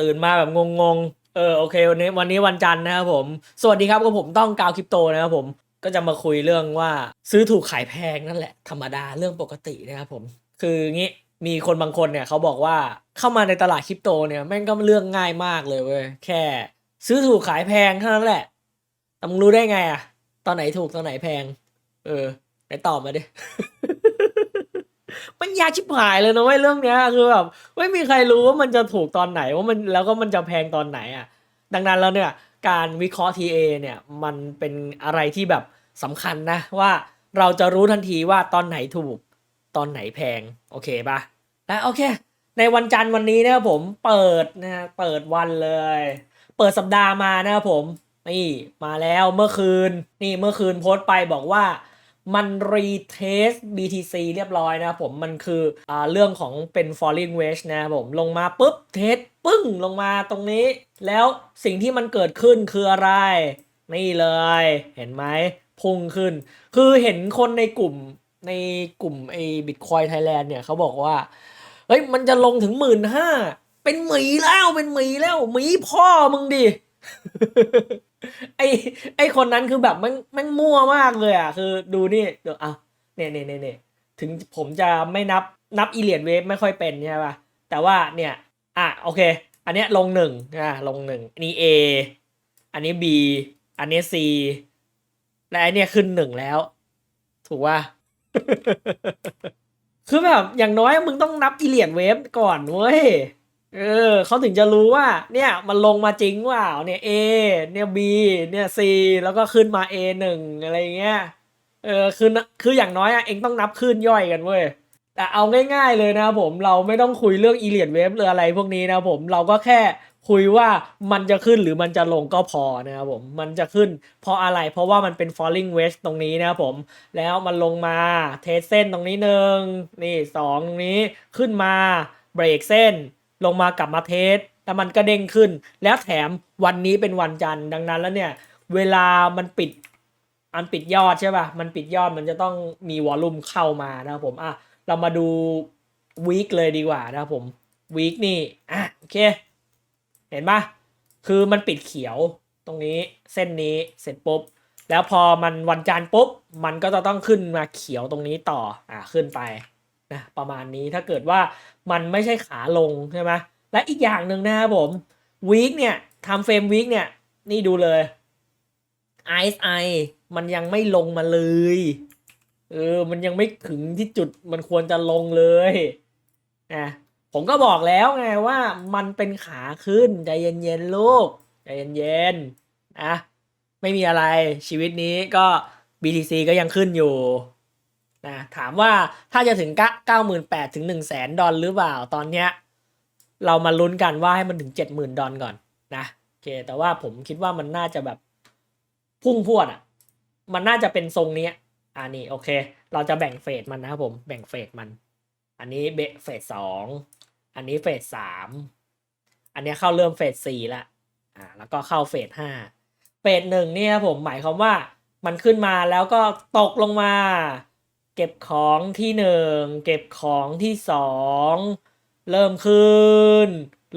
ตื่นมาแบบงงๆ เออโอเควันนี้วันนี้วันจันทร์นะครับผม สวัสดีครับก็ผมต้องกาวคริปโตนะครับผมก็จะมาคุยเรื่องว่าซื้อถูกขายแพงนั่นแหละ ธรรมดาเรื่องปกตินะครับผม คืองี้มีคนบางคนเนี่ยเขาบอกว่าเข้ามาในตลาดคริปโตเนี่ยแม่งก็เรื่องง่ายมากเลยเว้ยแค่ ซื้อถูกขายแพงเท่านั้นแหละแต่มึงรู้ได้ไงอะตอนไหนถูกตอนไหนแพง เออไหนตอบมาดิ มันยาชิบหายเลยนะเว้ยเรื่องเนี้ยคือแบบไม่มีใครรู้ว่ามันจะถูกตอนไหนว่ามันแล้วก็มันจะแพงตอนไหนอะ ดังนั้นแล้วเนี่ยการวิเคราะห์ TA เนี่ยมันเป็นอะไรที่แบบสำคัญนะว่าเราจะรู้ทันทีว่าตอนไหนถูกตอนไหนแพงโอเคปะและโอเค ในวันจันทร์วันนี้นะครับผมเปิดนะฮะเปิดวันเลย เปิดสัปดาห์มานะครับผมนี่มาแล้วเมื่อคืนนี่เมื่อคืนโพสต์ไปบอกว่า มันรีเทส BTC เรียบร้อยนะผมมันคืออเรื่องของเป็น falling wedge นะผมลงมาปุ๊บเทสปึ้งลงมาตรงนี้ แล้วสิ่งที่มันเกิดขึ้นคืออะไร นี่เลย เห็นไหมพุ่งขึ้น คือเห็นคนในกลุ่มในกลุ่มไอ้ Bitcoin Thailand เนี่ยเขาบอกว่า เฮ้ย มันจะลงถึงหมื่นห้าเป็นหมีแล้วเป็นหมีแล้วหมีพ่อมึงดิ ไอไอคนนั้นคือแบบแม่งแม่งมั่วมากเลยอะคือดูนี่เดี๋ยวอะเนี่ยเนี่ยเนี่ยเนี่ยถึงผมจะไม่นับนับอีเลียนเวฟไม่ค่อยเป็นใช่ป่ะแต่ว่าเนี่ยอะโอเค อันเนี้ยลงหนึ่งอะลงหนึ่งอันนี้ A อันนี้ B อันนี้ C และอันเนี้ยขึ้นหนึ่งแล้ว ถูกว่าคือแบบอย่างน้อยมึงต้องนับอีเลียนเวฟก่อนเว้ย เออเขาถึงจะรู้ว่า เนี่ยมันลงมาจริงว่าเนี่ย A เนี่ย B เนี่ย C แล้วก็ขึ้นมา A หนึ่งอะไรเงี้ยเออคือคืออย่างน้อยอะเองต้องนับขึ้นย่อยกันเว้ยแต่เอาง่ายๆเลยนะผมเราไม่ต้องคุยเรื่องอีเลียนเวฟหรืออะไรพวกนี้นะผมเราก็แค่คุยว่ามันจะขึ้นหรือมันจะลงก็พอนะครับผมมันจะขึ้นเพราะอะไร เพราะว่ามันเป็น falling wedge ตรงนี้นะครับผม แล้วมันลงมาเทสเส้นตรงนี้หนึ่งนี่สองตรงนี้ขึ้นมาเบรกเส้น ลงมากลับมาเทสแล้วมันก็เด้งขึ้น แล้วแถมวันนี้เป็นวันจันทร์ดังนั้นแล้วเนี่ย เวลามันปิดอันปิดยอดใช่ป่ะ มันปิดยอดมันจะต้องมีวอลลุ่มเข้ามานะครับผมอะเรามาดูวีคเลยดีกว่านะครับผมวีคนี่อะโอเค เห็นปะคือมันปิดเขียวตรงนี้เส้นนี้เสร็จปุ๊บ แล้วพอมันวันจันทร์ปุ๊บ มันก็จะต้องขึ้นมาเขียวตรงนี้ต่ออะขึ้นไป นะประมาณนี้ถ้าเกิดว่ามันไม่ใช่ขาลงใช่ไหมและอีกอย่างหนึ่งนะครับผมวีคเนี่ยทำเฟรมวีคเนี่ยนี่ดูเลย RSI มันยังไม่ลงมาเลยเออมันยังไม่ถึงที่จุดมันควรจะลงเลยนะผมก็บอกแล้วไงว่ามันเป็นขาขึ้นใจเย็นๆลูกใจเย็นๆนะไม่มีอะไรชีวิตนี้ก็ BTC ก็ยังขึ้นอยู่ นะถามว่าถ้าจะถึงเก้าหมื่นแปดถึงหนึ่งแสนดอลหรือเปล่า ตอนเนี้ยเรามาลุ้นกันว่าให้มันถึงเจ็ดหมื่นดอลก่อนนะโอเคแต่ว่าผมคิดว่ามันน่าจะแบบพุ่งพรวดอะ มันน่าจะเป็นทรงนี้อ่านี่โอเค เราจะแบ่งเฟสมันนะครับผมแบ่งเฟสมัน อันนี้เบเฟสสองอันนี้เฟสสามอันนี้เข้าเริ่มเฟสสี่ละอ่าแล้วก็เข้าเฟสห้าเฟสหนึ่งเนี่ยผมหมายความว่ามันขึ้นมาแล้วก็ตกลงมา ก็บของที่หนึ่งเก็บของที่สองเริ่มขึ้น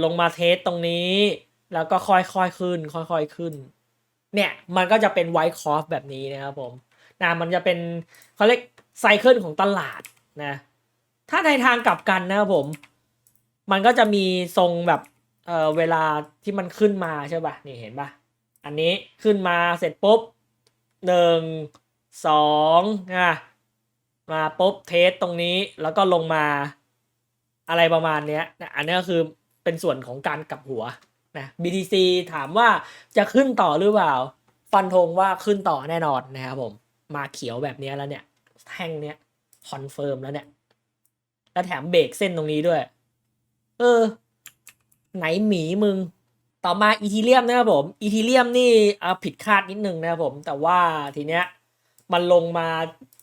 ลงมาเทสตรงนี้ แล้วก็ค่อยๆขึ้น ค่อยๆขึ้น เนี่ยมันก็จะเป็นไวท์คอฟแบบนี้นะครับผมนะมันจะเป็นเขาเรียกไซเคิลของตลาดนะถ้าในทางกลับกันนะครับผม มันก็จะมีทรงแบบเออเวลาที่มันขึ้นมาใช่ป่ะนี่เห็นป่ะอันนี้ขึ้นมาเสร็จปุ๊บหนึ่งสองอะ มาปุ๊บเทสตรงนี้แล้วก็ลงมาอะไรประมาณเนี้ยนะอันนี้ก็คือเป็นส่วนของการกลับหัวนะ BTC ถามว่าจะขึ้นต่อหรือเปล่า ฟันธงว่าขึ้นต่อแน่นอนนะครับผม มาเขียวแบบนี้แล้วเนี่ย แท่งเนี้ยคอนเฟิร์มแล้วเนี่ย แล้วแถมเบรกเส้นตรงนี้ด้วย เออ ไหนหมีมึง ต่อมาอีทีเรียมนะครับผม อีทีเรียมนี่อ่าผิดคาดนิดนึงนะครับผม แต่ว่าทีเนี้ยมันลงมา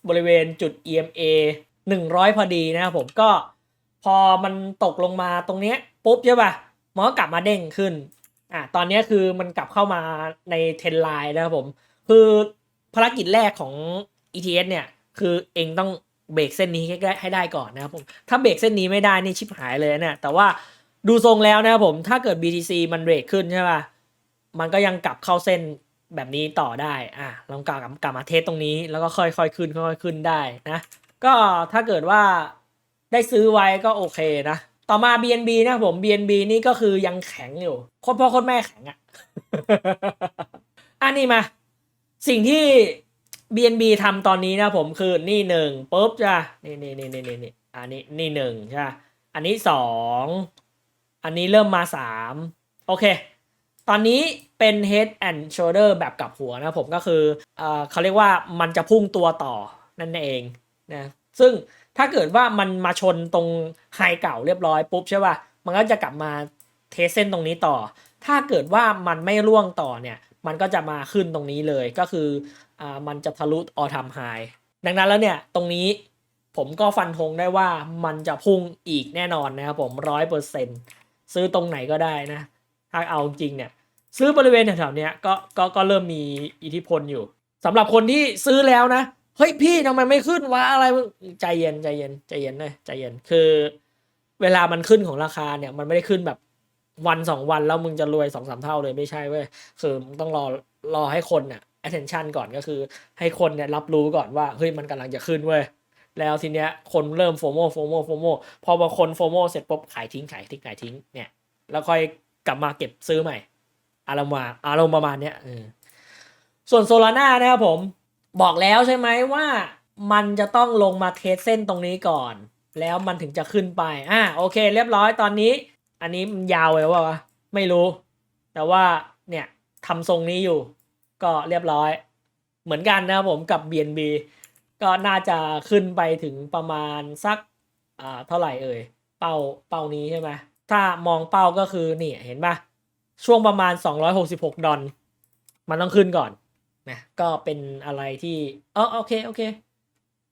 บริเวณจุด EMA 100 พอดีนะครับผมก็พอมันตกลงมาตรงเนี้ยปุ๊บใช่ป่ะมันก็กลับมาเด้งขึ้นอะตอนนี้คือมันกลับเข้ามาในเทนไลน์นะครับผมคือภารกิจแรกของ ETS เนี่ยคือเองต้องเบรกเส้นนี้ให้ได้ให้ได้ก่อนนะครับผมถ้าเบรกเส้นนี้ไม่ได้นี่ชิบหายเลยเนี่ยแต่ว่าดูทรงแล้วนะครับผมถ้าเกิด BTC มันเบรกขึ้นใช่ป่ะมันก็ยังกลับเข้าเส้น แบบนี้ต่อได้อะลองกลับกลับมาเทสตรงนี้แล้วก็ค่อยๆขึ้นค่อยๆขึ้นได้นะ ก็ถ้าเกิดว่าได้ซื้อไว้ก็โอเคนะ ต่อมา BNB นะผม BNB นี่ก็คือยังแข็งอยู่โคตรพ่อโคตรแม่แข็งอะอันนี้มา สิ่งที่ BNB ทำตอนนี้นะผมคือนี่หนึ่งปุ๊บจ้ะนี่นี่นี่นี่นี่อันนี้นี่หนึ่งใช่ปะอันนี้สองอันนี้เริ่มมาสามโอเค ตอนนี้ เป็น head and shoulder แบบกลับหัวนะผมก็คือเออเขาเรียกว่ามันจะพุ่งตัวต่อนั่นเองนะซึ่งถ้าเกิดว่ามันมาชนตรงไฮเก่าเรียบร้อยปุ๊บใช่ป่ะมันก็จะกลับมาเทสเส้นตรงนี้ต่อ ถ้าเกิดว่ามันไม่ร่วงต่อเนี่ยมันก็จะมาขึ้นตรงนี้เลยก็คืออ่ามันจะทะลุออท m มไฮดังนั้นแล้วเนี่ยตรงนี้ผมก็ฟันธงได้ว่ามันจะพุ่งอีกแน่นอนนะครับผมร้อยเปอร์เซ็นซื้อตรงไหนก็ได้นะ ถ้าเอาจริงเนี่ย ซื้อบริเวณแถวๆเนี้ยก็ก็ก็เริ่มมีอิทธิพลอยู่สำหรับคนที่ซื้อแล้วนะเฮ้ยพี่ทำไมไม่ขึ้นวะอะไรใจเย็นใจเย็นใจเย็นเลยใจเย็นคือ เวลามันขึ้นของราคาเนี่ยมันไม่ได้ขึ้นแบบวันสองวันแล้วมึงจะรวยสองสามเท่าเลยไม่ใช่เว้ยคือมึงต้องรอรอให้คนเนี่ย attention ก่อนก็คือ ให้คนเนี่ยรับรู้ก่อนว่าเฮ้ยมันกำลังจะขึ้นเว้ยแล้วทีเนี้ยคนเริ่มโฟโมโฟโมโฟโมพอบางคนโฟโมเสร็จปุ๊บขายทิ้งขายทิ้งขายทิ้งเนี่ยแล้วค่อยกลับมาเก็บซื้อใหม่ อารมณ์ว่าอารมณ์ประมาณเนี้ยส่วนโซลาร่านะครับผมบอกแล้วใช่ไหมว่ามันจะต้องลงมาเทสเส้นตรงนี้ก่อน แล้วมันถึงจะขึ้นไปอ่าโอเค เรียบร้อยตอนนี้ อันนี้มันยาวไปว่าวะไม่รู้ แต่ว่าเนี่ยทำทรงนี้อยู่ ก็เรียบร้อย เหมือนกันนะครับผมกับ BNB ก็น่าจะขึ้นไปถึงประมาณสักอ่าเท่าไหร่เอ่ยเป้าเป้านี้ใช่ไหมถ้ามองเป้าก็คือนี่เห็นปะ ช่วงประมาณ 266 ดอลมันต้องขึ้นก่อนนะก็เป็นอะไรที่เออโอเคโอเค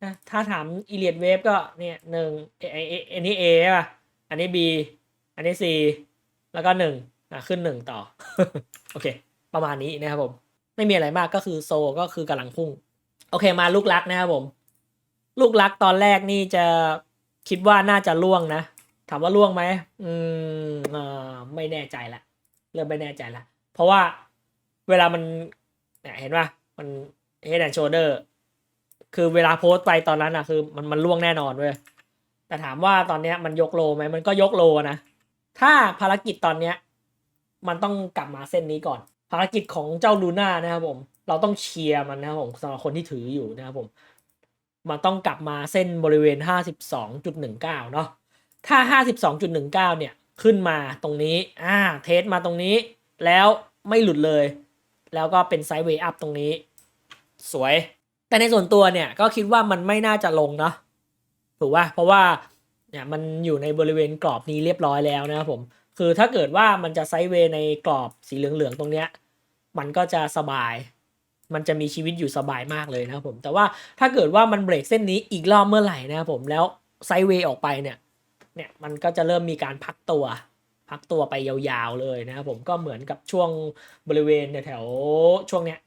นะถ้าถามอีเลียดเวฟก็เนี่ยหนึ่งเอเออันนี้ A ใช่ปะอันนี้ B อันนี้ C แล้วก็หนึ่งนะขึ้นหนึ่งต่อ โอเค ประมาณนี้นะครับผม ไม่มีอะไรมากก็คือโซก็คือกำลังพุ่ง โอเคมาลูกรักนะครับผม ลูกรักตอนแรกนี่จะคิดว่าน่าจะล่วงนะ ถามว่าล่วงไหมอืมอ่อไม่แน่ใจละ ริ่มไม่แน่ใจละเพราะว่าเวลามันเนี่ยเห็นป่ะมัน head and shoulder คือเวลาโพสต์ไปตอนนั้นอะคือมันมันล่วงแน่นอนเว้ยแต่ถามว่าตอนเนี้ยมันยกโลไหมมันก็ยกโลนะ ถ้าภารกิจตอนเนี้ยมันต้องกลับมาเส้นนี้ก่อน ภารกิจของเจ้าลูน่านะครับผม เราต้องเชียร์มันนะครับผมสำหรับคนที่ถืออยู่นะครับผม มันต้องกลับมาเส้นบริเวณ 52.19 เนาะถ้า 52.19 เนี่ย ขึ้นมาตรงนี้อ่าเทสมาตรงนี้ แล้วไม่หลุดเลย แล้วก็เป็นไซด์เวย์อัพตรงนี้ สวย แต่ในส่วนตัวเนี่ยก็คิดว่ามันไม่น่าจะลงเนาะถูกป่ะเพราะว่าเนี่ยมันอยู่ในบริเวณกรอบนี้เรียบร้อยแล้วนะครับผม คือถ้าเกิดว่ามันจะไซด์เวย์ในกรอบสีเหลืองๆตรงเนี้ยมันก็จะสบาย มันจะมีชีวิตอยู่สบายมากเลยนะครับผม แต่ว่าถ้าเกิดว่ามันเบรกเส้นนี้อีกรอบเมื่อไหร่นะครับผม แล้วไซด์เวย์ออกไปเนี่ย เนี่ยมันก็จะเริ่มมีการพักตัว พักตัวไปยาวๆเลยนะครับผมก็เหมือนกับช่วงบริเวณแถวช่วงเนี้ย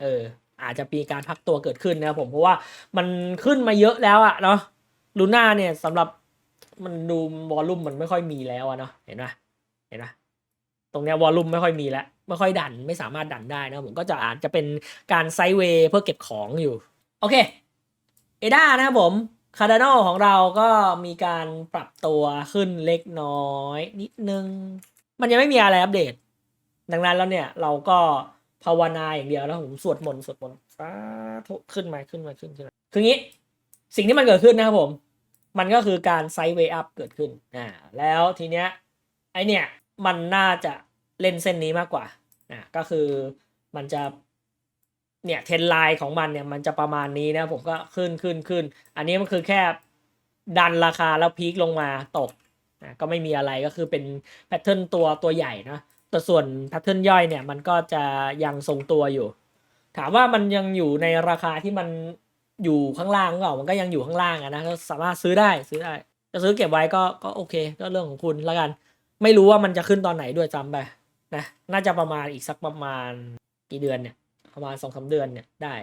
เอออาจจะมีการพักตัวเกิดขึ้นนะครับผมเพราะว่ามันขึ้นมาเยอะแล้วอะเนาะลูน่าเนี่ยสำหรับมันดูวอลลุ่มมันไม่ค่อยมีแล้วอะเนาะเห็นไหมเห็นไหมตรงเนี้ยวอลลุ่มไม่ค่อยมีแล้วไม่ค่อยดันไม่สามารถดันได้นะครับผมก็จะอาจจะเป็นการไซด์เวย์เพื่อเก็บของอยู่ โอเคเอด้านะครับผม คาร์ดานอลของเราก็มีการปรับตัวขึ้นเล็กน้อย นิดนึง มันยังไม่มีอะไรอัปเดต ดังนั้นแล้วเนี่ยเราก็ภาวนาอย่างเดียวแล้วผมสวดมนต์สวดมนต์สาธุขึ้นมาขึ้นมาขึ้นขึ้นมาคืองี้ สิ่งที่มันเกิดขึ้นนะครับผม มันก็คือการไซด์เวย์อัพเกิดขึ้นอ่าแล้วทีเนี้ยไอเนี่ยมันน่าจะเล่นเส้นนี้มากกว่าอ่าก็คือมันจะ เนี่ยเทรนไลน์ของมันเนี่ยมันจะประมาณนี้นะผมก็ขึ้นขึ้นขึ้น อันนี้มันคือแค่ดันราคาแล้วพีคลงมาตกนะก็ไม่มีอะไรก็คือเป็นแพทเทิร์นตัวตัวใหญ่นะแต่ส่วนแพทเทิร์นย่อยเนี่ยมันก็จะยังทรงตัวอยู่ ถามว่ามันยังอยู่ในราคาที่มันอยู่ข้างล่างหรือเปล่ามันก็ยังอยู่ข้างล่างนะก็สามารถซื้อได้ซื้อได้จะซื้อเก็บไว้ก็ก็โอเค ก็เรื่องของคุณแล้วกัน ไม่รู้ว่ามันจะขึ้นตอนไหนด้วยจำไปนะน่าจะประมาณอีกสักประมาณกี่เดือนเนี่ย ประมาณสองสาเดือนเนี่ยได้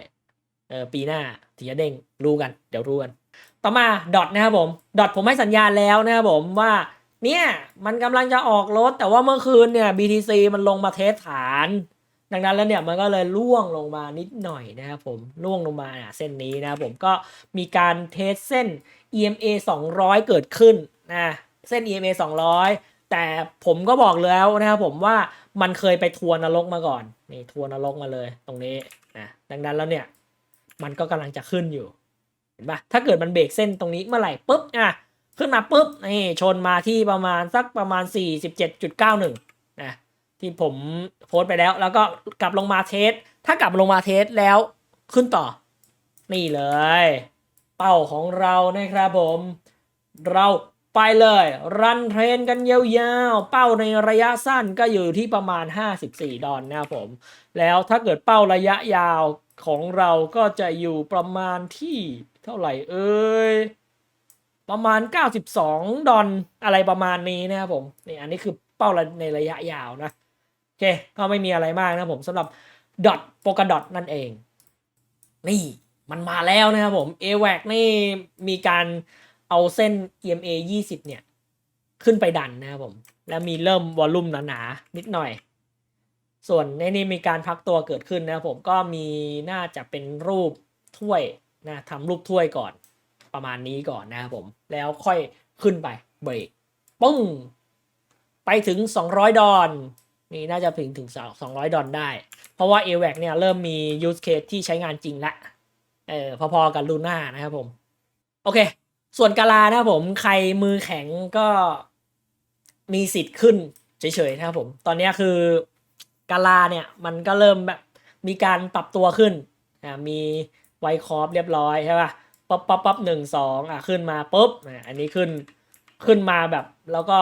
เออปีหน้าถึงจะเด้งรู้กัน เดี๋ยวรู้กัน ต่อมาดอทนะครับผมดอทผมให้สัญญาณแล้วนะครับผมว่าเนี่ยมันกำลังจะออกรถ แต่ว่าเมื่อคืนเนี่ย BTC มันลงมาเทสฐาน ดังนั้นแล้วเนี่ยมันก็เลยล่วงลงมานิดหน่อยนะครับผมล่วงลงมาเส้นนี้นะครับผมก็มีการเทสเส้น EMA 200 เกิดขึ้นนะเส้น EMA 200 แต่ผมก็บอกแล้วนะครับผมว่ามันเคยไปทัวร์นรกมาก่อน นี่ทัวร์นรกมาเลยตรงนี้นะดังนั้นแล้วเนี่ย มันก็กำลังจะขึ้นอยู่ เห็นปะถ้าเกิดมันเบรกเส้นตรงนี้เมื่อไหร่ปุ๊บอะขึ้นมาปุ๊บนี่ชนมาที่ประมาณสักประมาณ 47.91นะที่ผมโพสต์ไปแล้ว แล้วก็กลับลงมาเทส ถ้ากลับลงมาเทสแล้วขึ้นต่อ นี่เลย เป้าของเรานะครับผม เรา ไปเลย รันเทรนกันยาวๆ เป้าในระยะสั้นก็อยู่ที่ประมาณ 54 ดอลนะครับผม แล้วถ้าเกิดเป้าระยะยาวของเราก็จะอยู่ประมาณที่เท่าไหร่เอ่ยประมาณ 92 ดอลอะไรประมาณนี้นะครับผมนี่อันนี้คือเป้าในระยะยาวนะโอเค ก็ไม่มีอะไรมากนะผมสำหรับดอทโปกดอทนั่นเอง นี่มันมาแล้วนะครับผม a w a c นี่มีการ เอาเส้น EMA 20 เนี่ย ขึ้นไปดันนะครับผม แล้วมีเริ่มวอลลุ่มหนาๆนิดหน่อย ส่วนในนี้มีการพักตัวเกิดขึ้นนะครับผมก็มีน่าจะเป็นรูปถ้วยนะทำรูปถ้วยก่อนประมาณนี้ก่อนนะครับผม แล้วค่อยขึ้นไปเบรกปึ้งไปถึง 200 ดอลนี่น่าจะถึงถึง 200 ดอลได้ เพราะว่า a w a c เนี่ยเริ่มมี use case ที่ใช้งานจริงละเออพอๆกับลูน่านะครับผม โอเค ส่วนกาลานะผมใครมือแข็งก็มีสิทธิ์ขึ้นเฉยๆนะครับผม ตอนนี้คือกาลาเนี่ยมันก็เริ่มแบบมีการปรับตัวขึ้นอ่ามีไวคอร์ฟเรียบร้อยใช่ป่ะปั๊บปั๊บปั๊บหนึ่งสองอะขึ้นมาปุ๊บอันนี้ขึ้นขึ้นมาแบบแล้วก็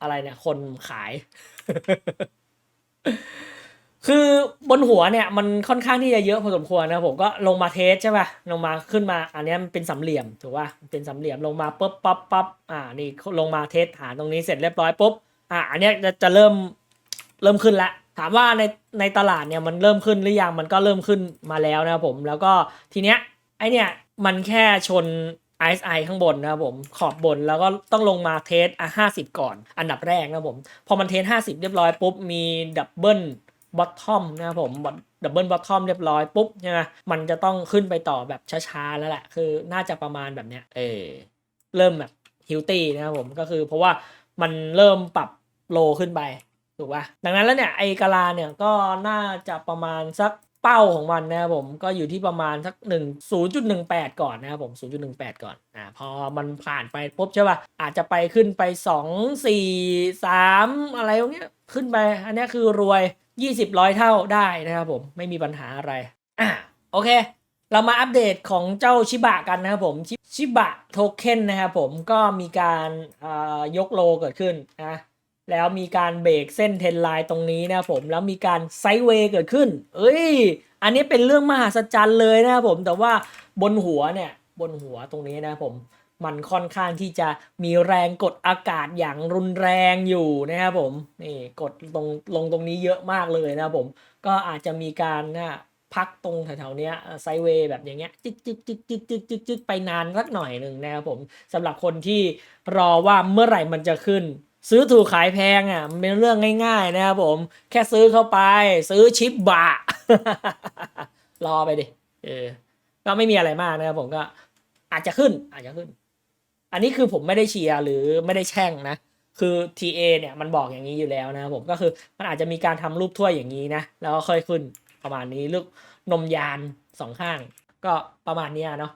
อะไรเนี่ยคนขาย คือบนหัวเนี่ยมันค่อนข้างที่จะเยอะพอสมควรนะผมก็ลงมาเทสใช่ป่ะลงมาขึ้นมาอันนี้มันเป็นสามเหลี่ยมถูกป่ะเป็นสามเหลี่ยมลงมาปุ๊บปั๊บปั๊บอ่านี่ลงมาเทสฐานตรงนี้เสร็จเรียบร้อยปุ๊บอ่าอันนี้จะจะเริ่มเริ่มขึ้นละถามว่าในในตลาดเนี่ยมันเริ่มขึ้นหรือยังมันก็เริ่มขึ้นมาแล้วนะครับผมแล้วก็ทีเนี้ยไอเนี่ยมันแค่ชน RSI ข้างบนนะครับผมขอบบนแล้วก็ต้องลงมาเทสอะห้าสิบก่อน อันดับแรกนะผมพอมันเทสห้าสิบเรียบร้อยปุ๊บมีดับเบิล บอททอมนะครับผมดับเบิลบอททอมเรียบร้อยปุ๊บใช่ไหมมันจะต้องขึ้นไปต่อแบบช้าๆแล้วแหละ คือน่าจะประมาณแบบเนี้ย เออ เริ่มแบบฮิลตี้นะครับผมก็คือเพราะว่ามันเริ่มปรับโลขึ้นไปถูกป่ะดังนั้นแล้วเนี่ยไอกาลาเนี่ยก็น่าจะประมาณสักเป้าของมันนะครับผมก็อยู่ที่ประมาณสักหนึ่งศูนย์จุดหนึ่งแปดก่อนนะครับผมศูนย์จุดหนึ่งแปดก่อนอ่าพอมันผ่านไปปุ๊บใช่ป่ะอาจจะไปขึ้นไปสองสี่สามอะไรพวกเนี้ยขึ้นไป อันเนี้ยคือรวย ยี่สิบร้อยเท่าได้นะครับผมไม่มีปัญหาอะไรอะโอเค เรามาอัปเดตของเจ้าชิบะกันนะครับผมชิบะโทเค็นนะครับผมก็มีการยกโลเกิดขึ้นนะแล้วมีการเบรกเส้นเทนไลน์ตรงนี้นะครับผมแล้วมีการไซเวย์เกิดขึ้น เอ้ย อันนี้เป็นเรื่องมหัศจรรย์เลยนะครับผมแต่ว่าบนหัวเนี่ยบนหัวตรงนี้นะครับผม มันค่อนข้างที่จะมีแรงกดอากาศอย่างรุนแรงอยู่นะครับผมนี่กดตรงลงตรงนี้เยอะมากเลยนะครับผมก็อาจจะมีการนะพักตรงแถวๆนี้ไซเวย์แบบอย่างเงี้ยจึ๊กจึ๊กจึ๊กจึ๊กจึ๊กจึ๊กจึ๊กไปนานสักหน่อยหนึ่งนะครับผมสำหรับคนที่รอว่าเมื่อไหร่มันจะขึ้น ซื้อถูกขายแพงอะมันเป็นเรื่องง่าย ๆ นะครับผม แค่ซื้อเข้าไป ซื้อชิปบะรอไปดิเออก็ไม่มีอะไรมากนะครับผมก็อาจจะขึ้นอาจจะขึ้น อันนี้คือผมไม่ได้เชียร์หรือไม่ได้แช่งนะ คือ TA เนี่ยมันบอกอย่างนี้อยู่แล้วนะผมก็คือมันอาจจะมีการทำรูปถ้วยอย่างนี้นะ แล้วก็ค่อยขึ้นประมาณนี้ลูกนมยานสองข้าง ก็ประมาณนี้เนาะ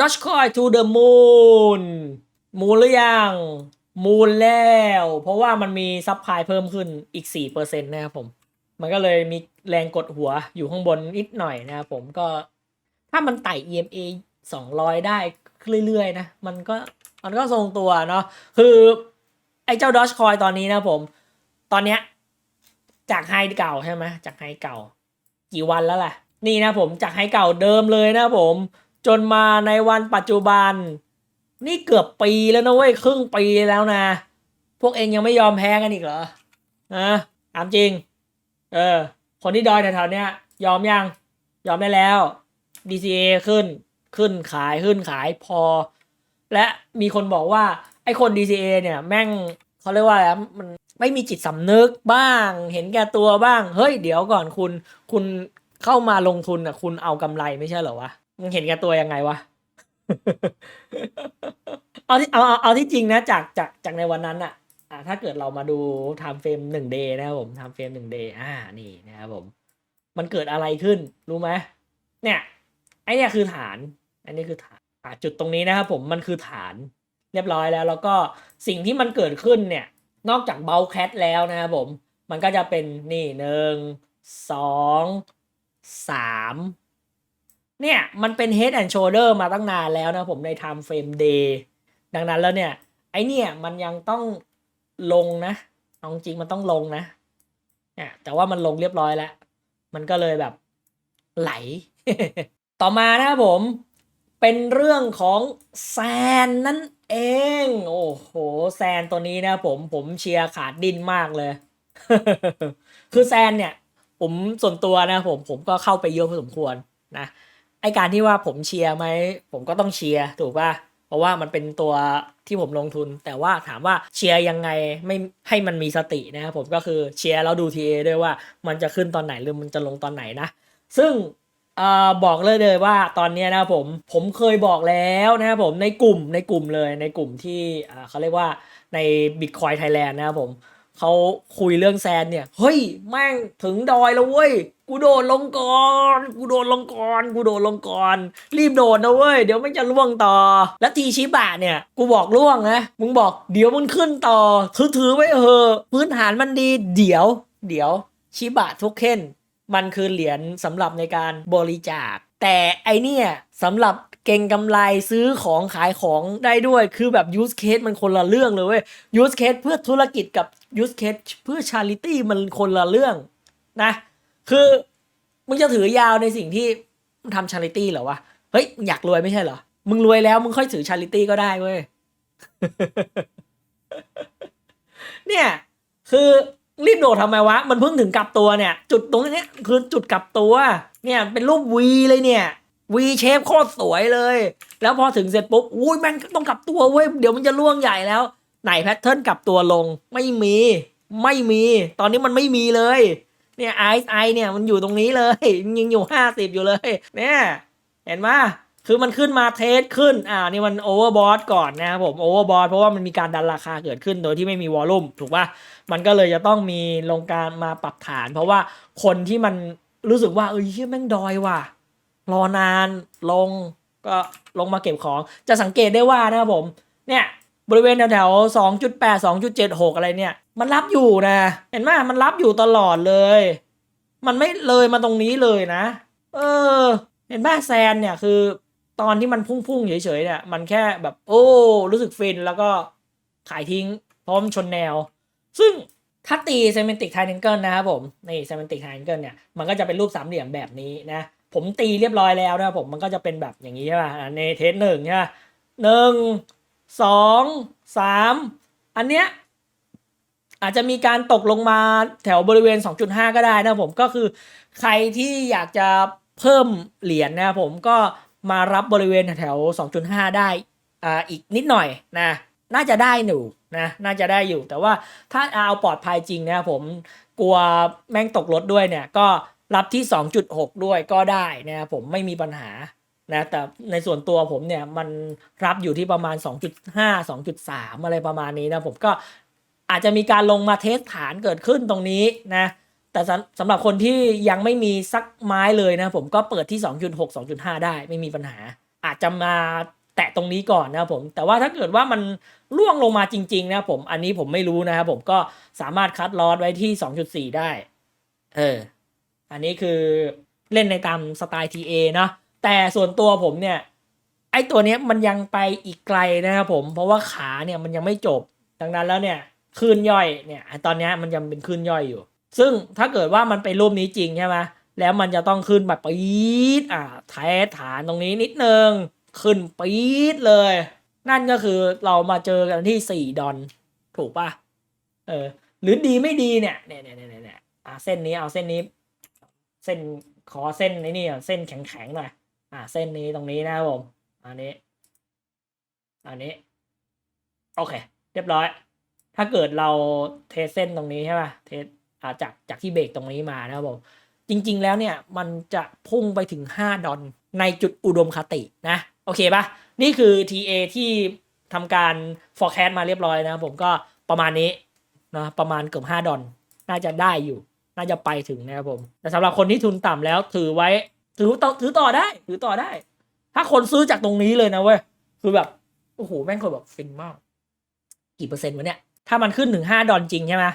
Dogecoin to the moon มูนหรือยัง มูนแล้ว เพราะว่ามันมีซับพลายเพิ่มขึ้นอีก 4%นะครับผม มันก็เลยมีแรงกดหัวอยู่ข้างบนนิดหน่อยนะครับผมก็ ถ้ามันไต่ EMA 200 ได้เรื่อยๆนะ มันก็ มันก็ทรงตัวเนาะคือไอ้เจ้า Dogecoin ตอนนี้นะผม ตอนเนี้ยจากไฮเก่าใช่ไหมจากไฮเก่า กี่วันแล้วล่ะ นี่นะผมจากไฮเก่าเดิมเลยนะผม จนมาในวันปัจจุบัน นี่เกือบปีแล้วนะเว้ยครึ่งปีแล้วนะ พวกเองยังไม่ยอมแพ้กันอีกเหรอนะถามจริง เออ คนที่ดอยแถวๆเนี้ยยอมยัง ยอมได้แล้ว DCA ขึ้น ขึ้นขาย ขึ้นขายพอ และมีคนบอกว่าไอ้คน DCA เนี่ยแม่งเขาเรียกว่าอะไรมันไม่มีจิตสำนึกบ้าง เห็นแก่ตัวบ้าง เฮ้ยเดี๋ยวก่อนคุณคุณเข้ามาลงทุนอะคุณเอากำไรไม่ใช่เหรอวะมึงเห็นแก่ตัวยังไงวะเอาที่เอาเอาเอาที่จริงนะจากจากจากในวันนั้นอะอ่าถ้าเกิดเรามาดูไทม์เฟรมหนึ่งเดย์นะครับผมไทม์เฟรมหนึ่งเดย์อ่านี่นะครับผม มันเกิดอะไรขึ้นรู้ไหมเนี่ยไอเนี่ยคือฐาน อันนี้คือฐาน จุดตรงนี้นะครับผมมันคือฐานเรียบร้อยแล้ว แล้วก็สิ่งที่มันเกิดขึ้นเนี่ยนอกจากเบลแคทแล้วนะครับผมมันก็จะเป็นนี่หนึ่งสองสามเนี่ยมันเป็น head and shoulder มาตั้งนานแล้วนะผมใน time frame day ดังนั้นแล้วเนี่ยไอเนี่ยมันยังต้องลงนะเอาจริงมันต้องลงนะเนี่ยแต่ว่ามันลงเรียบร้อยแล้ว มันก็เลยแบบไหล ต่อมานะครับผม เป็นเรื่องของแซนนั่นเอง โอ้โห แซนตัวนี้นะผมผมเชียร์ขาดดินมากเลย คือแซนเนี่ย ผมส่วนตัวนะผมผมก็เข้าไปเยอะพอสมควรนะไอการที่ว่าผมเชียร์ไหมผมก็ต้องเชียร์ถูกป่ะเพราะว่ามันเป็นตัวที่ผมลงทุน แต่ว่าถามว่าเชียร์ยังไงไม่ให้มันมีสตินะครับผมก็คือเชียร์แล้วดูทีเอด้วยว่ามันจะขึ้นตอนไหนหรือมันจะลงตอนไหนนะ ซึ่ง อบอกเลยเลยว่าตอนนี้นะผมผมเคยบอกแล้วนะครับผมในกลุ่มในกลุ่มเลยในกลุ่มที่เขาเรียกว่าใน Bitcoin Thailand นะครับผมเขาคุยเรื่องแซนเนี่ย เฮ้ย แม่งถึงดอยแล้วเว้ย กูโดดลงก่อนกูโดดลงก่อนกูโดดลงก่อนรีบโดดนะเว้ย เดี๋ยวมันจะล่วงต่อ แล้วทีชิบะเนี่ย กูบอกล่วงนะ มึงบอกเดี๋ยวมันขึ้นต่อ ถือๆไว้เถอพื้นฐานมันดี เดี๋ยว เดี๋ยวชิบะทุกเคน มันคือเหรียญสำหรับในการบริจาค แต่ไอเนี่ยสำหรับเก่งกำไรซื้อของขายของได้ด้วยคือแบบ use case มันคนละเรื่องเลยเว้ย use case เพื่อธุรกิจกับ use case เพื่อ charity มันคนละเรื่องนะคือมึงจะถือยาวในสิ่งที่มึงทำ charity เหรอวะเฮ้ยมึงอยากรวยไม่ใช่เหรอ มึงรวยแล้วมึงค่อยถือ charity ก็ได้เว้ยเนี่ย คือ รีบโดดทำไมวะ มันเพิ่งถึงกลับตัวเนี่ย จุดตรงนี้คือจุดกลับตัว เนี่ยเป็นรูปวีเลยเนี่ยวีเชฟโคตรสวยเลย แล้วพอถึงเสร็จปุ๊บอุ้ยแม่งต้องกลับตัวเว้ยเดี๋ยวมันจะล่วงใหญ่แล้ว ไหนแพทเทิร์นกลับตัวลงไม่มีไม่มี ตอนนี้มันไม่มีเลย เนี่ยไอซ์ไอเนี่ยมันอยู่ตรงนี้เลย ยังอยู่ห้าสิบอยู่เลย เนี่ย เห็นไหม คือมันขึ้นมาเทสขึ้น อ่า นี่มันโอเวอร์บอทก่อนนะครับผมโอเวอร์บอทเพราะว่ามันมีการดันราคาเกิดขึ้นโดยที่ไม่มีวอลลุ่มถูกป่ะมันก็เลยจะต้องมีลงการมาปรับฐาน เพราะว่าคนที่มันรู้สึกว่าเออเฮียแม่งดอยว่ะ รอนานลงก็ลงมาเก็บของ จะสังเกตได้ว่านะครับผม เนี่ยบริเวณแถวๆสองจุดแปดสองจุดเจ็ดหกอะไรเนี่ย มันรับอยู่นะ เห็นไหมมันรับอยู่ตลอดเลย มันไม่เลยมาตรงนี้เลยนะ เออ เห็นป่ะแซนเนี่ยคือ ตอนที่มันพุ่งๆเฉยๆเนี่ยมันแค่แบบโอ้รู้สึกฟินแล้วก็ขายทิ้งพราะมันชนแนว ซึ่งถ้าตีเซม n นติกไท a นเกิลนะครับผมนี่เซม n นติกไท a นเกิลเนี่ยมันก็จะเป็นรูปสามเหลี่ยมแบบนี้นะผมตีเรียบร้อยแล้วนะครับผมมันก็จะเป็นแบบอย่างนี้ใช่ป่ะในเทสหนึ่งใช่ป่ะหนึ่งสองสามอันเนี้ยอาจจะมีการตกลงมาแถวบริเวณ 2.5 ก็ได้นะผมก็คือใครที่อยากจะเพิ่มเหรียญนะครับผมก็ มารับบริเวณแถว 2.5 ได้อ่าอีกนิดหน่อยนะน่าจะได้อยู่นะน่าจะได้อยู่ แต่ว่าถ้าเอาปลอดภัยจริงนะผมกลัวแม่งตกรถด้วยเนี่ยก็รับที่ 2.6 ด้วยก็ได้นะผมไม่มีปัญหานะแต่ในส่วนตัวผมเนี่ยมันรับอยู่ที่ประมาณ 2.5 2.3 อะไรประมาณนี้นะผมก็อาจจะมีการลงมาเทสฐานเกิดขึ้นตรงนี้นะ แต่สำหรับคนที่ยังไม่มีสักไม้เลยนะผมก็เปิดที่ 2.6 2.5 ได้ไม่มีปัญหา อาจจะมาแตะตรงนี้ก่อนนะครับผม แต่ว่าถ้าเกิดว่ามันล่วงลงมาจริง ๆ นะผมอันนี้ผมไม่รู้นะครับผมก็สามารถคัดลอสไว้ที่ 2.4 ได้ เออ อันนี้คือเล่นในตามสไตล์ TA เนาะแต่ส่วนตัวผมเนี่ย ไอตัวเนี้ยมันยังไปอีกไกลนะครับผม เพราะว่าขาเนี่ยมันยังไม่จบ ดังนั้นแล้วเนี่ยคืนย่อยเนี่ย ตอนนี้มันยังเป็นคืนย่อยอยู่ ซึ่งถ้าเกิดว่ามันไปรูปนี้จริงใช่ไหมแล้วมันจะต้องขึ้นแบบปี๊ดอ่าแท้ฐานตรงนี้นิดนึง ขึ้นปี๊ดเลย นั่นก็คือเรามาเจอกันที่สี่ดอน ถูกปะเออ หรือดีไม่ดีเนี่ยเนี่ยเนี่ยเนี่ยเนี่ยอ่าเส้นนี้เอาเส้นนี้ เส้นขอเส้นนี้นี่เส้นแข็งๆหน่อยอ่าเส้นนี้ตรงนี้นะครับผมอันนี้ อันนี้ โอเค เรียบร้อย ถ้าเกิดเราเทสเส้นตรงนี้ใช่ป่ะเทส จากจากที่เบรกตรงนี้มานะครับผมจริง ๆ แล้วเนี่ยมันจะพุ่งไปถึง 5 ดอลในจุดอุดมคตินะ โอเคปะนี่คือ TA ที่ทำการ forecast มาเรียบร้อยนะครับผมก็ประมาณนี้นะประมาณเกือบ5ดอลน่าจะได้อยู่ น่าจะไปถึงนะครับผม แต่สำหรับคนที่ทุนต่ำแล้วถือไว้ ถือต่อถือต่อได้ ถือต่อได้ ถ้าคนซื้อจากตรงนี้เลยนะเว้ยคือแบบโอ้โหแม่งคนแบบฟินมาก กี่เปอร์เซ็นต์วะเนี่ยถ้ามันขึ้นถึงห้าดอลจริงใช่ไหม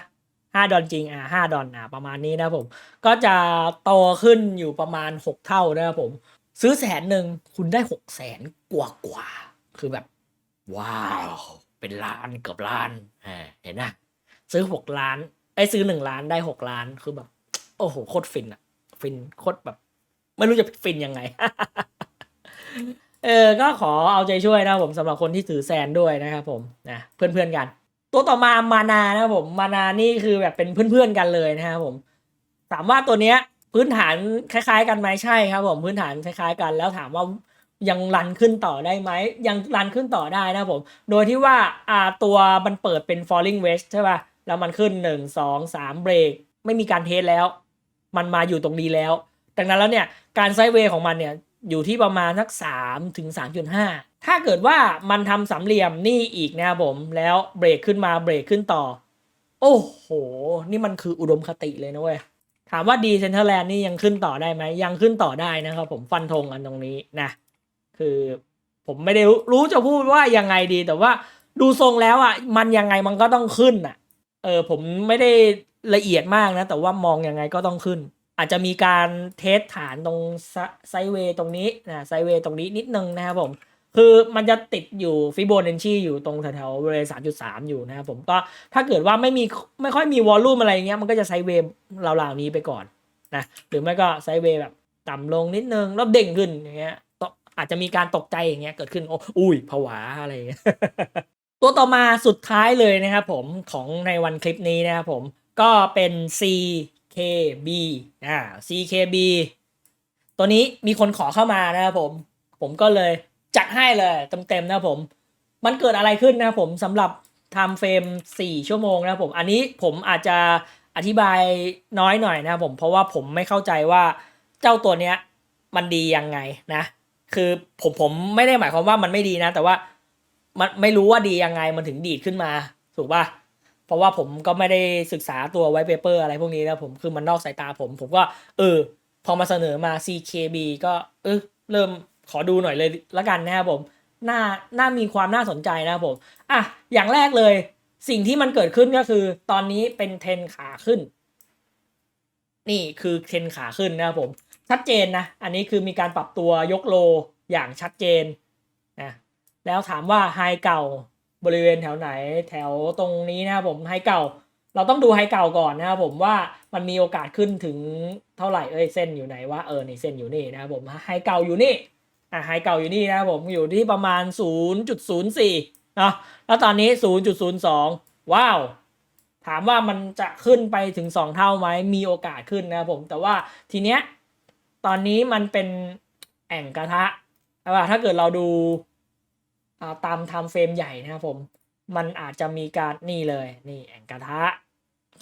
ห้าดอลจริงอ่าห้าดอลอ่าประมาณนี้นะผม ก็จะโตขึ้นอยู่ประมาณหกเท่านะครับผม ซื้อแสนหนึ่งคุณได้หกแสนกว่ากว่า คือแบบ ว้าว เป็นล้านเกือบล้านอ่าเห็นนะซื้อหกล้านไอ้ซื้อหนึ่งล้านได้หกล้านคือแบบ โอ้โหโคตรฟินอะฟินโคตรแบบ ไม่รู้จะฟินยังไงเออ ก็ขอเอาใจช่วยนะผมสำหรับคนที่ถือแซนด้วยนะครับผมนะเพื่อนๆกัน ตัวต่อมามานานะครับผมมานานี่คือแบบเป็นเพื่อนๆกันเลยนะครับผมถามว่าตัวเนี้ย พื้นฐานคล้ายๆ กันไหมใช่ครับผมพื้นฐานคล้ายๆ กันแล้วถามว่ายังรันขึ้นต่อได้ไหมยังรันขึ้นต่อได้นะครับผม โดยที่ว่าอ่าตัวมันเปิดเป็น falling wedge ใช่ป่ะแล้วมันขึ้นหนึ่งสองสามเบรกไม่มีการเทสแล้ว มันมาอยู่ตรงนี้แล้ว ดังนั้นแล้วเนี่ยการไซด์เวย์ของมันเนี่ย อยู่ที่ประมาณสัก3ถึง3.5 ถ้าเกิดว่ามันทำสามเหลี่ยมนี่อีกนะครับผมแล้วเบรกขึ้นมาเบรกขึ้นต่อ โอ้โห นี่มันคืออุดมคติเลยนะเว้ย ถามว่าดีเซนเทอร์แลนด์นี่ยังขึ้นต่อได้ไหมยังขึ้นต่อได้นะครับผมฟันธงอันตรงนี้นะ คือผมไม่ได้รู้จะพูดว่ายังไงดีแต่ว่าดูทรงแล้วอะมันยังไงมันก็ต้องขึ้นอะ เออผมไม่ได้ละเอียดมากนะ แต่ว่ามองยังไงก็ต้องขึ้น อาจจะมีการเทสฐานตรงไซเวย์ตรงนี้นะไซเวย์ตรงนี้นิดนึงนะครับผม คือมันจะติดอยู่ฟิโบนัชชีอยู่ตรงแถวๆบริเวณสามจุดสามอยู่นะครับผมก็ถ้าเกิดว่าไม่มีไม่ค่อยมีวอลลุ่มอะไรเงี้ยมันก็จะไซเวย์ราวๆนี้ไปก่อนนะหรือไม่ก็ไซเวย์แบบต่ำลงนิดนึงแล้วเด้งขึ้นอย่างเงี้ยอาจจะมีการตกใจอย่างเงี้ยเกิดขึ้นโอ้อุ้ยผวาอะไรอย่างเงี้ยตัวต่อมาสุดท้ายเลยนะครับผมของในวันคลิปนี้นะครับผมก็เป็น CKB อ่า CKB ตัวนี้มีคนขอเข้ามานะครับผม ผมก็เลยจัดให้เลยเต็มๆนะผม มันเกิดอะไรขึ้นนะผมสำหรับไทม์เฟรม4 ชั่วโมงนะผม อันนี้ผมอาจจะอธิบายน้อยหน่อยนะผม เพราะว่าผมไม่เข้าใจว่าเจ้าตัวเนี้ยมันดียังไงนะ คือผมผมไม่ได้หมายความว่ามันไม่ดีนะ แต่ว่ามันไม่รู้ว่าดียังไงมันถึงดีดขึ้นมาถูกป่ะ ราะว่าผมก็ไม่ได้ศึกษาตัวไวเปเปอร์อะไรพวกนี้นะผมคือมันนอกสายตาผม ผมก็เออ พอมาเสนอมา CKB ก็เออเริ่มขอดูหน่อยเลยละกันนะครับผมน่าน่ามีความน่าสนใจนะครับผมอะอย่างแรกเลย สิ่งที่มันเกิดขึ้นก็คือ ตอนนี้เป็นเทรนขาขึ้น นี่คือเทรนขาขึ้นนะครับผม ชัดเจนนะ อันนี้คือมีการปรับตัวยกโลอย่างชัดเจนนะแล้วถามว่าไฮเก่า บริเวณแถวไหนแถวตรงนี้นะครับผมไฮเก่า เราต้องดูไฮเก่าก่อนนะครับผมว่ามันมีโอกาสขึ้นถึงเท่าไหร่เอ้ยเส้นอยู่ไหนว่าเออนี่เส้นอยู่นี่นะครับผมไฮเก่าอยู่นี่อะไฮเก่าอยู่นี่นะครับผมอยู่ที่ประมาณ 0.04เนาะแล้วตอนนี้ 0.02 ว้าว ถามว่ามันจะขึ้นไปถึง 2 เท่าไหมมีโอกาสขึ้นนะครับผมแต่ว่าทีเนี้ยตอนนี้มันเป็นแอ่งกระทะแต่ว่าถ้าเกิดเราดู ตามไทม์เฟรมใหญ่นะครับผม มันอาจจะมีการนี่เลยนี่แองกระทะ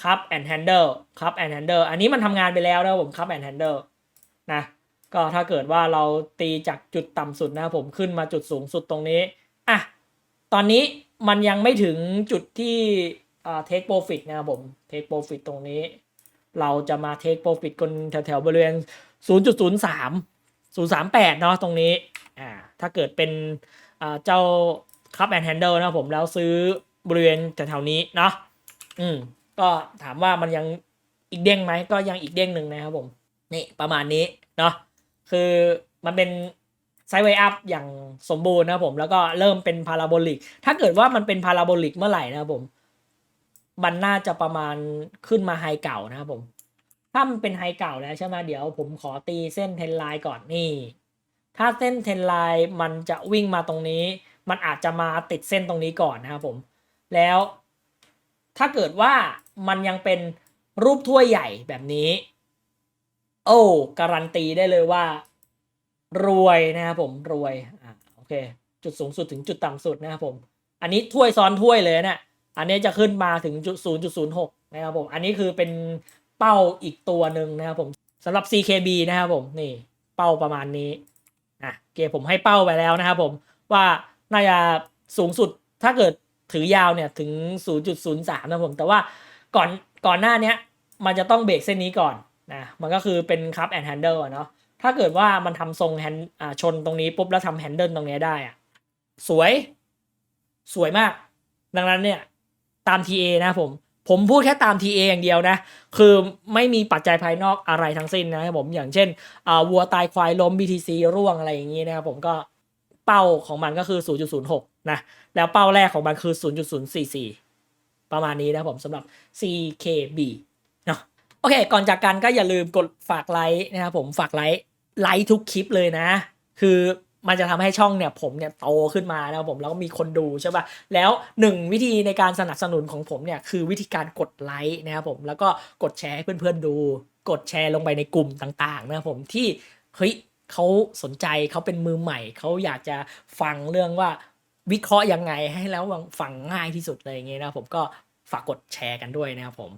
ครับแอนแฮนเดิลครับแอนแฮนเดิลอันนี้มันทำงานไปแล้วนะผมครับแอนแฮนเดิลนะก็ถ้าเกิดว่าเราตีจากจุดต่ำสุดนะครับผมขึ้นมาจุดสูงสุดตรงนี้อะตอนนี้มันยังไม่ถึงจุดที่อ่าเทคโปรฟิตนะครับผมเทคโปรฟิตตรงนี้ เราจะมาเทคโปรฟิตกันแถวๆบริเวณ 0.03 038 เนาะตรงนี้อ่าถ้าเกิดเป็น เจ้าคัพแอนด์แฮนเดิลนะผมแล้วซื้อบริเวณแถวๆนี้เนาะอืมก็ถามว่ามันยังอีกเด้งไหมก็ยังอีกเด้งหนึ่งนะครับผม นี่ประมาณนี้เนาะคือมันเป็นไซด์เวย์อัพอย่างสมบูรณ์นะผมแล้วก็เริ่มเป็นพาราโบลิก ถ้าเกิดว่ามันเป็นพาราโบลิกเมื่อไหร่นะครับผมมันน่าจะประมาณขึ้นมาไฮเก่านะครับผม ถ้ามันเป็นไฮเก่าแล้วใช่ไหมเดี๋ยวผมขอตีเส้นเทนไลน์ก่อนนี่ ถ้าเส้นเทนไลน์มันจะวิ่งมาตรงนี้ มันอาจจะมาติดเส้นตรงนี้ก่อนนะครับผม แล้วถ้าเกิดว่ามันยังเป็นรูปถ้วยใหญ่แบบนี้ โอ้การันตีได้เลยว่า รวยนะครับผมรวยอ่าโอเค จุดสูงสุดถึงจุดต่ำสุดนะครับผม อันนี้ถ้วยซ้อนถ้วยเลยเนี่ยอันนี้จะขึ้นมาถึงจุด0.06นะครับผม อันนี้คือเป็นเป้าอีกตัวหนึ่งนะครับผมสำหรับ CKB นะครับผมนี่เป้าประมาณนี้ คผมให้เป้าไปแล้วนะครับผมว่าน่าจะสูงสุดถ้าเกิดถือยาวเนี่ยถึง 0.03 นะครับผมแต่ว่าก่อนก่อนหน้านี้มันจะต้องเบรกเส้นนี้ก่อนนะมันก็คือเป็นคัพแอนด์แฮนเดิลเนาะถ้าเกิดว่ามันทำทรงแฮนชนตรงนี้ปุ๊บแล้วทำแฮนเดิลตรงนี้ได้อะสวย สวยมาก ดังนั้นเนี่ยตาม TA นะผม ผมพูดแค่ตาม TA อย่างเดียวนะ คือไม่มีปัจจัยภายนอกอะไรทั้งสิ้นนะครับผมอย่างเช่นวัวตายควายล้ม BTC ร่วงอะไรอย่างนี้นะครับผมก็เป้าของมันก็คือ 0.06 นะ แล้วเป้าแรกของมันคือ 0.044 ประมาณนี้นะครับผมสำหรับ CKB เนาะโอเค ก่อนจากกันก็อย่าลืมกดฝากไลค์นะครับผมฝากไลค์ไลค์ทุกคลิปเลยนะ คือ มันจะทำให้ช่องเนี่ยผมเนี่ยโตขึ้นมานะครับผมแล้วก็มีคนดูใช่ป่ะแล้วหนึ่งวิธีในการสนับสนุนของผมเนี่ยคือวิธีการกดไลค์นะครับผมแล้วก็กดแชร์ให้เพื่อนๆดู กดแชร์ลงไปในกลุ่มต่างๆนะครับผมที่เฮ้ยเขาสนใจเขาเป็นมือใหม่เขาอยากจะฟังเรื่องว่าวิเคราะห์ยังไงให้แล้วฟังง่ายที่สุดเลยอย่างเงี้ยนะผมก็ฝากกดแชร์กันด้วยนะครับผม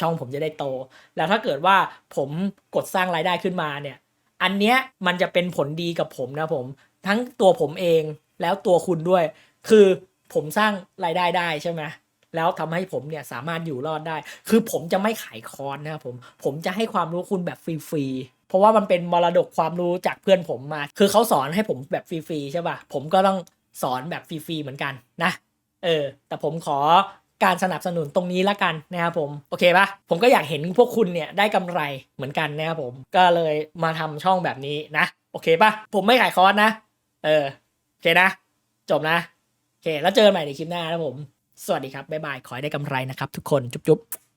ช่องผมจะได้โต แล้วถ้าเกิดว่าผมกดสร้างรายได้ขึ้นมาเนี่ย อันเนี้ยมันจะเป็นผลดีกับผมนะผม ทั้งตัวผมเองแล้วตัวคุณด้วย คือผมสร้างรายได้ได้ใช่ไหมแล้วทำให้ผมเนี่ยสามารถอยู่รอดได้ คือผมจะไม่ขายคอนนะครับผม ผมจะให้ความรู้คุณแบบฟรีๆ เพราะว่ามันเป็นมรดกความรู้จากเพื่อนผมมา คือเขาสอนให้ผมแบบฟรีๆใช่ป่ะ ผมก็ต้องสอนแบบฟรีๆเหมือนกันนะ เออ แต่ผมขอการสนับสนุนตรงนี้ละกันนะครับผม โอเคปะผมก็อยากเห็นพวกคุณเนี่ยได้กำไรเหมือนกันนะครับผม ก็เลยมาทำช่องแบบนี้นะ โอเคปะผมไม่ขายคอร์สนะ เออโอเคนะ จบนะโอเคแล้วเจอกันใหม่ในคลิปหน้านะผม สวัสดีครับ บ๊ายบาย ขอให้ได้กำไรนะครับทุกคน จุ๊บๆ